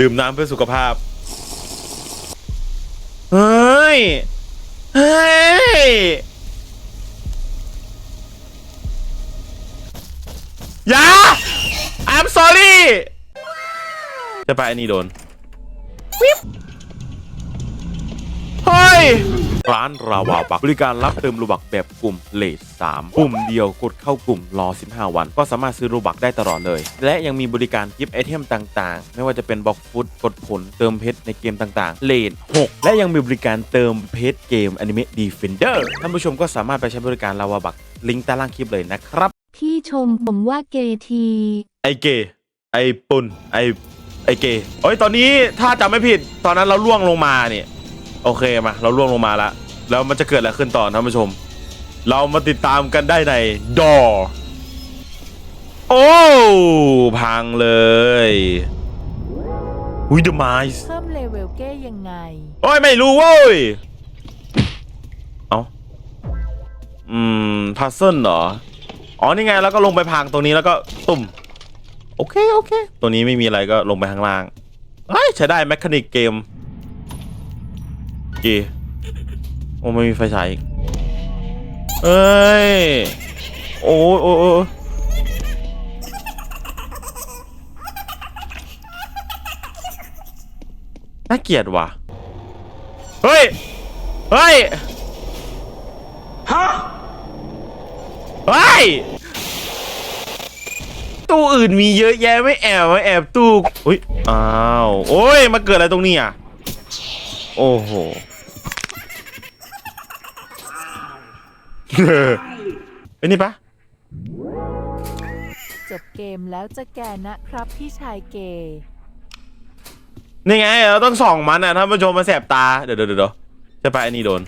ดื่มน้ำเพื่อสุขภาพ เฮ้ย เฮ้ย อย่า I'm sorry จะไปอันนี้โดนวิบเฮ้ย ร้านราวาบักบริการรับเติมรูบักแบบกลุ่มเลท3กลุ่มเดียวกดเข้ากลุ่มรอ 15 วัน ก็สามารถซื้อรูบักได้ตลอดเลย และยังมีบริการกิฟต์ไอเทมต่างๆ ไม่ว่าจะเป็นบล็อกฟุตกดผลเติมเพชรในเกมต่างๆ เลท6และยังมีบริการเติมเพชรเกม Anime Defender ท่านผู้ชมก็สามารถไปใช้บริการราวาบักลิงก์ใต้ล่างคลิปเลยนะครับพี่ชมผมว่าเกทีไอเกไอปุนไอไอเกเอ้ยตอนนี้ถ้าจำไม่ผิด ตอนนั้นเราล่วงลงมาเนี่ย โอเคมาเราล่วงลงมาแล้วแล้วมันจะเกิดอะไรขึ้นต่อท่านผู้ชม เรามาติดตามกันได้ในดอโอ้พังเลยหุยเดอะไมส์เพิ่มเลเวลเก้ยังไง โอ้ยไม่รู้เว้ยเอาอืมพัซเซิลเหรอ อ๋อนี่ไงแล้วก็ลงไปพังตรงนี้แล้วก็ตุ่ม โอเค โอเค ตัวนี้ไม่มีอะไรก็ลงไปข้างล่างเฮ้ยใช้ได้แมคานิกเกม เกโอ้ไม่มีไฟฉายอีกเอ้ย โอ้ยโอ้ยโอ้ยน่าเกลียดว่ะ เฮ้ย เฮ้ย ฮะ เฮ้ย ตู้อื่นมีเยอะแยะไม่แอบไม่แอบตู้อุ้ย อ้าว โอ้ย มาเกิดอะไรตรงนี้อะ โอ้โห ไอ้นี่ปะจบเกมแล้วจะแกนะครับพี่ชายเกย์นี่ไงเราต้องส่องมันอะท่านผู้ชมมาแสบตา เดี๋ยวเดี๋ยวเดี๋ยวจะไปอันนี้โดน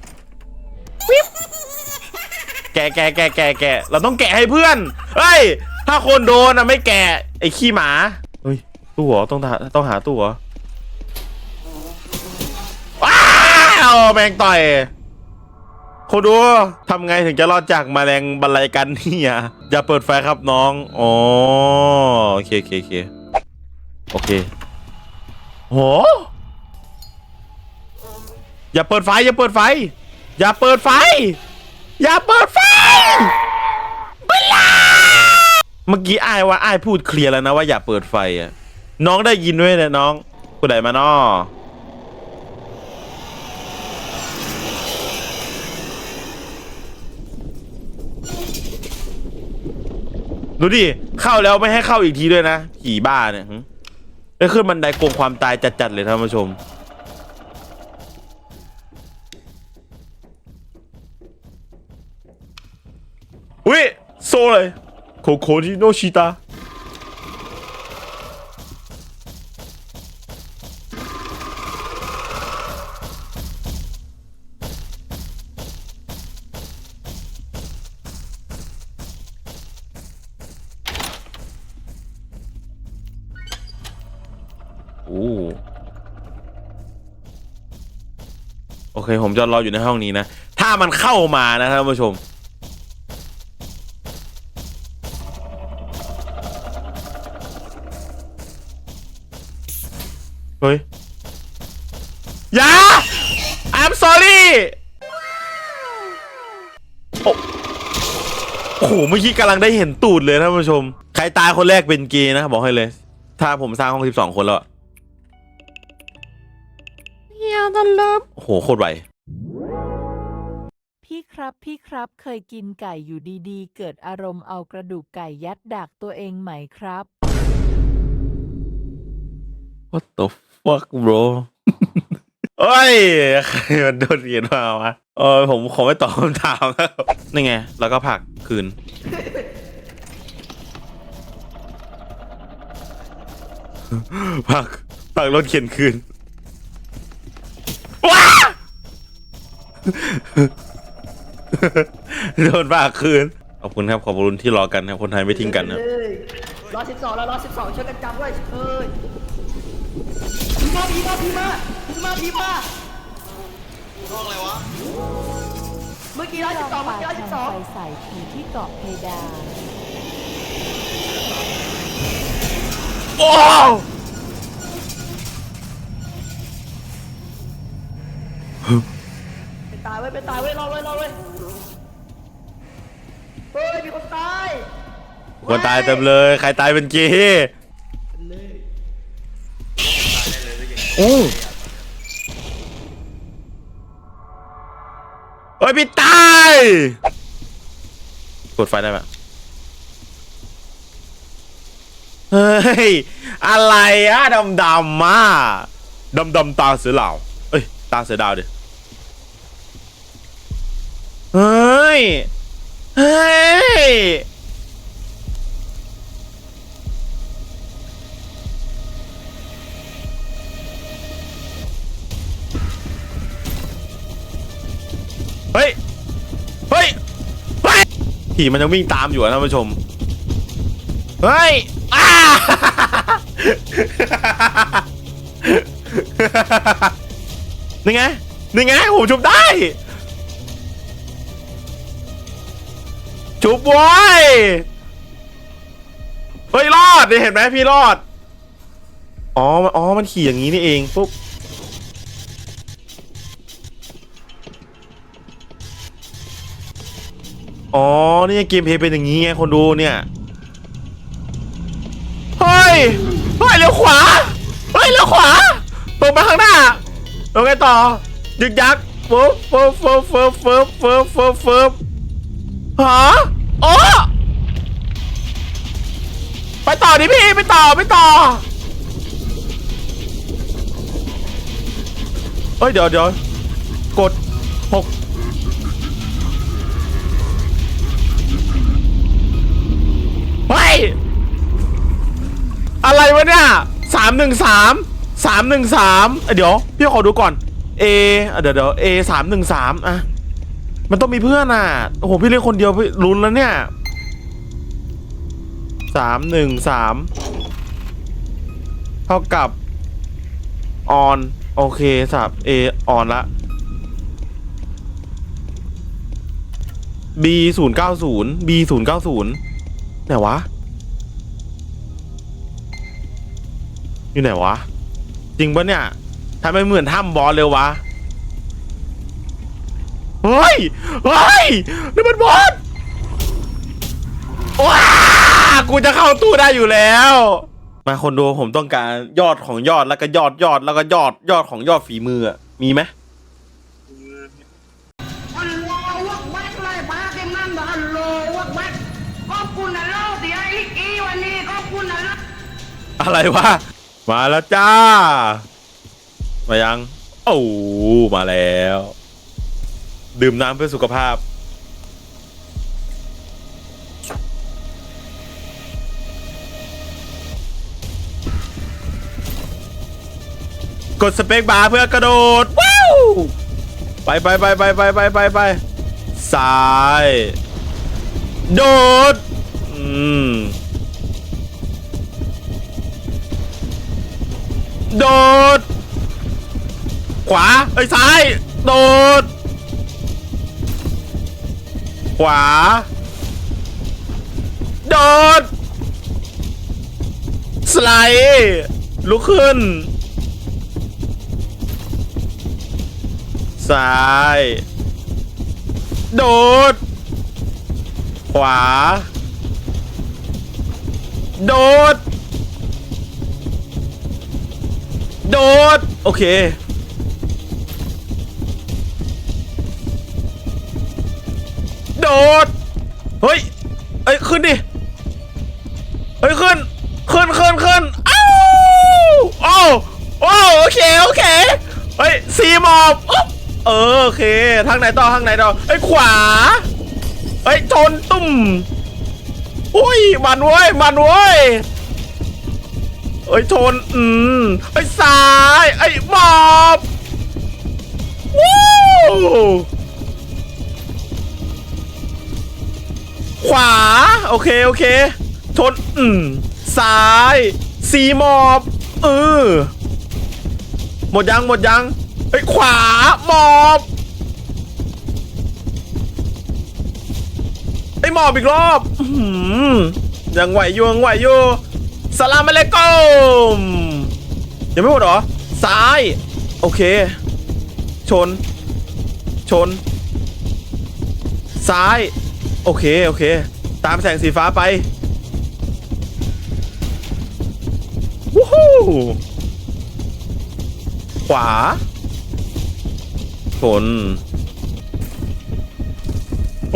แกะแกะแกะแกะแกะเราต้องแกะให้เพื่อนเฮ้ยถ้าคนโดนอะไม่แกะไอ้ขี้หมาเฮ้ยตู้เหรอต้องหาต้องหาตู้เหรอว้าวแมงต่อย คนดูทำไงถึงจะรอดจากแมลงบรรลัยกันเนี่ยอย่าเปิดไฟครับน้องอ๋อโอเคโอเคโอเคโอเคโหอย่าเปิดไฟอย่าเปิดไฟ อย่าเปิดไฟ อย่าเปิดไฟเบลาเมื่อกี้ไอ้ว่าไอ้พูดเคลียร์แล้วนะว่าอย่าเปิดไฟอะน้องได้ยินด้วยนะน้องกูไหนมาน้อ ดูดิ เข้าแล้วไม่ให้เข้าอีกทีด้วยนะ ผีบ้าเนี่ยหึได้ขึ้นบันไดโกงความตายจัดๆเลยท่านผู้ชม อุ้ยโซเลย โคโคจิโนชิตา อ้โอเค ผมจะรออยู่ในห้องนี้นะ ถ้ามันเข้ามานะท่านผู้ชม เฮ้ย อย่า I'm sorry โอ้โอ้โหเมื่อกี้กำลังได้เห็นตูดเลยท่านผู้ชม ใครตายคนแรกเป็นเกย์นะ บอกให้เลย ถ้าผมสร้างห้อง 12 คนแล้ว อะเฮียตันเลิฟโอ้โหโคตรไวพี่ครับพี่ครับเคยกินไก่อยู่ดีๆ เกิดอารมณ์เอากระดูกไก่ยัดดักตัวเองไหมครับ What the fuck bro เอ้ยใครมันโดนเขียนมาวะเออผมขอไม่ตอบคำถามครับนี่ไง แล้วก็ผลักคืนผลักผลักรถเข็นคืน ว้าโดนผลักคืน ขอบคุณครับ ขอบคุณที่รอกันครับ คนไทยไม่ทิ้งกันครับเลยรอสิบสองแล้วรอสิบสองช่วยกันจำด้วยเอ้ยพีมาพีมาพีมาพีมาพีมาห้องอะไรวะ เมื่อกี้ร้อยสิบสองเมื่อกี้ร้อยสิบสองไฟใส่ผีที่เกาะเพดานโอ้ ไปตายไว้ยไปตายไว้ยรอไว้ยรอไว้ยเฮ้ยมีคนตายคนตายเต็มเลย ใครตายเป็นเกย์โอ้เฮ้ยพี่ตายกดไฟได้ไหมเฮ้ย อะไรอะดำดำๆมาดำดำๆตาเสือเหล่าเอ้ย ตาเสือดาวดิ ฮ้ย เฮ้ย เฮ้ย เฮ้ย เฮ้ย ผีมันยังวิ่งตามอยู่อะท่านผู้ชม เฮ้ยอ้านี่ไงนี่ไงผมชุบได้ จุบไวยเฮ้ยรอดนี่เห็นไหมพี่รอด อ๋ออ๋อมันขี่อย่างนี้นี่เองปุ๊บอ๋อเนี่ยเกมเพย์เป็นอย่างนี้ไงคนดูเนี่ย เฮ้ย เฮ้ยเลี้ยวขวา เฮ้ยเลี้ยวขวา ตรงไปข้างหน้าตรงไงต่อ ยึกยักปุ๊บปุ๊บปุ๊บปุ๊บปุ๊บปุ๊บปุ๊บฮะ โอ๋อไปต่อดิพี่ไปต่อไปต่อเฮ้ยเดี๋ยวเดี๋ยวกดหกเฮ้ยอะไรวะเนี่ยสามหนึ่งสามสามหนึ่งสามเดี๋ยว พี่ขอดูก่อน A อะเดี๋ยวเดี๋ยว A สามหนึ่งสามอะ มันต้องมีเพื่อนอะ โอ้โห พี่เล่นคนเดียวพี่ลุ้นแล้วเนี่ยสามหนึ่งสามเท่ากับ on โอเคสาม A on ละ B ศูนย์เก้าศูนย์ B ศูนย์เก้าศูนย์ไหนวะ อยู่ไหนวะ จริงปะเนี่ยทำไมเหมือนถ้ำบอสเลยวะ เฮ้ย เฮ้ย นี่มันบอสว้ากูจะเข้าตู้ได้อยู่แล้ว มาคนดูผมต้องการยอดของยอดแล้วก็ยอดยอดแล้วก็ยอดยอดของยอดฝีมืออะมีไหมอัลลอฮฺวักบัตเลยพาเต็มนั่นบอกอัลลอฮฺวักบัตขอบคุณอัลลอฮฺที่ให้ลิกอีวันนี้ขอบคุณอัลลอฮฺอะไรวะ มาแล้วจ้า มายัง โอ้มาแล้ว ดื่มน้ำเพื่อสุขภาพ กดสเปคบาร์เพื่อกระโดด ว้าว ไปไปไปไปไปไปไปไปซ้าย โดด อืม โดด ขวาไอ้ยซ้าย โดด ขวา โดด สไลด์ลุกขึ้น ซ้าย โดด ขวา โดด โดด โอเค ดดเฮ้ย เอ้ยขึ้นดิ เฮ้ยขึ้น ขึ้นขึ้นขึ้นอ้าวโอ้โอ้โอเคโอเค เฮ้ยซีมอบเออโอเค ทางไหนต่อทางไหนต่อเฮ้ยขวา เฮ้ยชนตุ่มอุ้ยมันเว้ยมันเว้ยเอ้ยชนอืมไอ้ยซ้ายไอ้หมอบวู้ ขวา โอเค โอเค ชน อืมซ้าย สีหมอบเออหมดยัง หมดยังไอ้ยขวาหมอบไอ้หมอบอีกรอบอยังไหวอยู่ยังไหวอยู่สลามอะลัยกุมยังไม่หมดหรอ ซ้าย โอเค ชน ชน ซ้าย โอเค โอเค ตามแสงสีฟ้าไปวู้ฮู้ขวาชน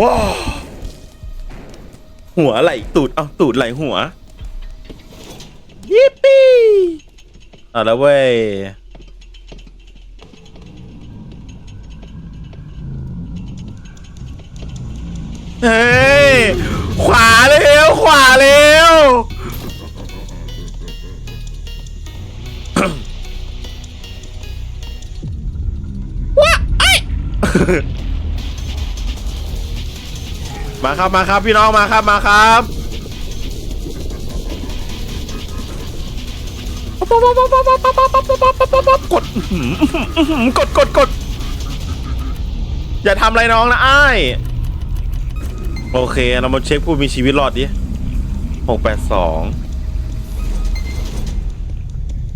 ว้าหัวไหลตูด เอาตูดไหลหัว ยิปปี้เอาแล้วเว้ย เฮ้ย ขวาเร็ว ขวาเร็ว ว้าไอ้มาครับ มาครับ พี่น้อง มาครับ มาครับกดกดกดกด อย่าทำอะไรน้องนะไอ้าย โอเค เรามาเช็คผู้มีชีวิตรอดดิหกแปดสอง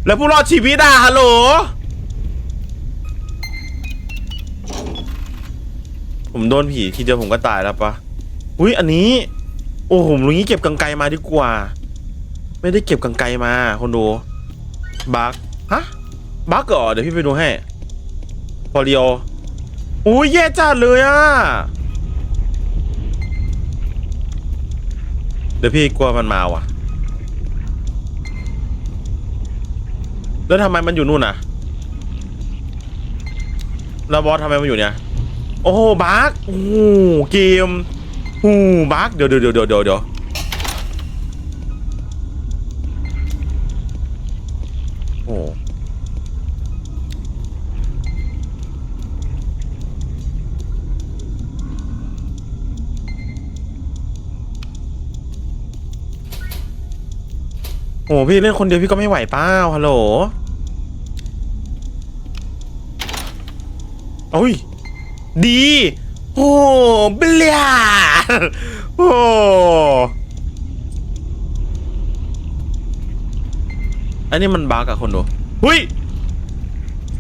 แล้วผู้รอดชีวิตอะฮัลโหล ผมโดนผีทีเดียวผมก็ตายแล้วปะอุ้ยอันนี้ โอ้ผมรู้งี้เก็บกังไกมาดีกว่า ไม่ได้เก็บกังไกมาคนดู บักฮะ บักเหรอ เดี๋ยวพี่ไปดูให้ พอเรียวอุ้ยแย่จัดเลยอะ เดี๋ยวพี่กลัวมันมาว่ะ แล้วทำไมมันอยู่นู่นน่ะ แล้วบอสทำไมมันอยู่เนี่ย โอ้โหบักโอ้โหเกมโอ้โหบักเดี๋ยวเดี๋ยวเดี๋ยวเดี๋ยวเดี๋ยว โอ้พี่เล่นคนเดียวพี่ก็ไม่ไหวเป้าฮัลโหลโอ้ย ดี โอ้เบลยาโอ้อันนี้มันบักอะคนดูหุย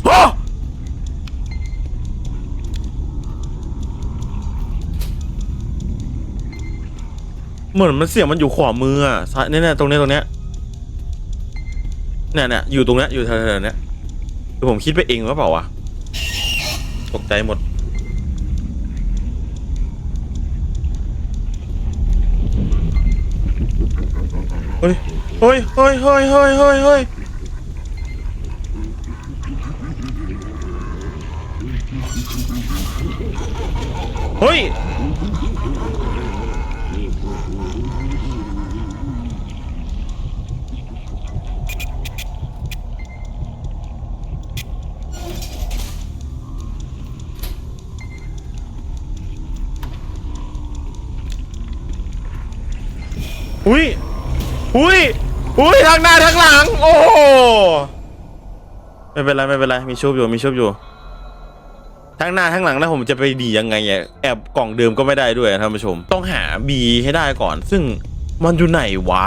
โอ้เหมือนมันเสียงมันอยู่ขวามืออะซ้ายเนี่ยๆตรงเนี้ยตรงเนี้ย เนี่ยเนี่ยอยู่ตรงเนี้ยอยู่แถวๆเนี้ยคือผมคิดไปเองหรือเปล่าวะตกใจหมด เฮ้ยเฮ้ยเฮ้ยเฮ้ยเฮ้ยเฮ้ยเฮ้ยเฮ้ย อุ้ยอุ้ยอุ้ยทางหน้าทางหลัง โอ้โหไม่เป็นไรไม่เป็นไรมีชุบอยู่มีชุบอยู่ทั้งหน้าทั้งหลังแล้วผมจะไปดียังไงอะแอบกล่องเดิมก็ไม่ได้ด้วยท่านผู้ชม ต้องหาบีให้ได้ก่อน ซึ่งมันอยู่ไหนวะ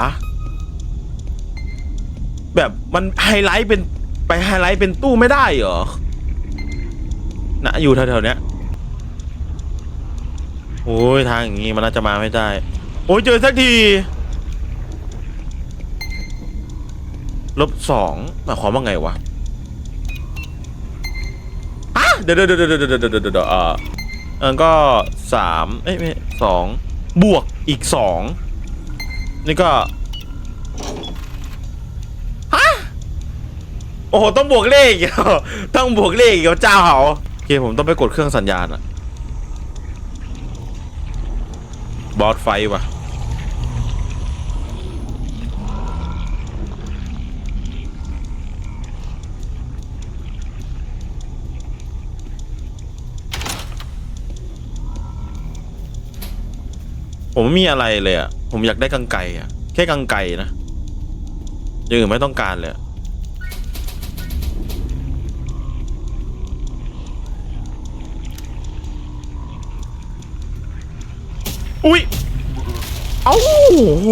แบบมันไฮไลท์เป็นไปไฮไลท์เป็นตู้ไม่ได้เหรอนะอยู่แถวๆเนี้ยโอ้ยทางอย่างงี้มันน่าจะมาไม่ได้ โอ้ยเจอสักที ลบสองหมายความว่าไงวะอะเดี๋ยวเดี๋ยวเดี๋ยวเดี๋ยวเดี๋ยวเดี๋ยวอ่าเออก็สามเอ้ยไม่สองบวกอีกสองนี่ก็ฮะโอ้โหต้องบวกเลขอีกต้องบวกเลขอีกเจ้าเหรอโอเคผมต้องไปกดเครื่องสัญญาณอะบอสไฟว่ะ ผมไม่มีอะไรเลยอะผมอยากได้กังไก่อะแค่กังไก่นะอย่างอื่นไม่ต้องการเลยอะอุ้ย เอ้าโอ้โห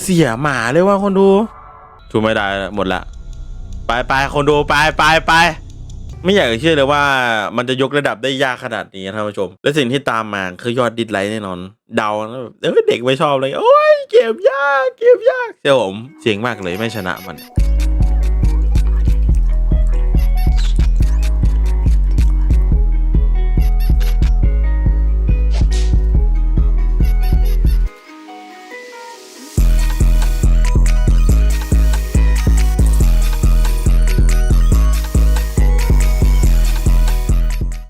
เสียหมาเลยว่าคนดูถูกไม่ได้ล้วหมดละ ไปไปคนดูไปไปไป ไม่อยากจะเชื่อเลยว่ามันจะยกระดับได้ยากขนาดนี้ท่านผู้ชม และสิ่งที่ตามมาคือยอดดิสไลค์แน่นอน เดาเอ้ยเด็กไม่ชอบเลย โอ้ยเกมยาก เกมยากเชื่อผมเสียงมากเลยไม่ชนะมัน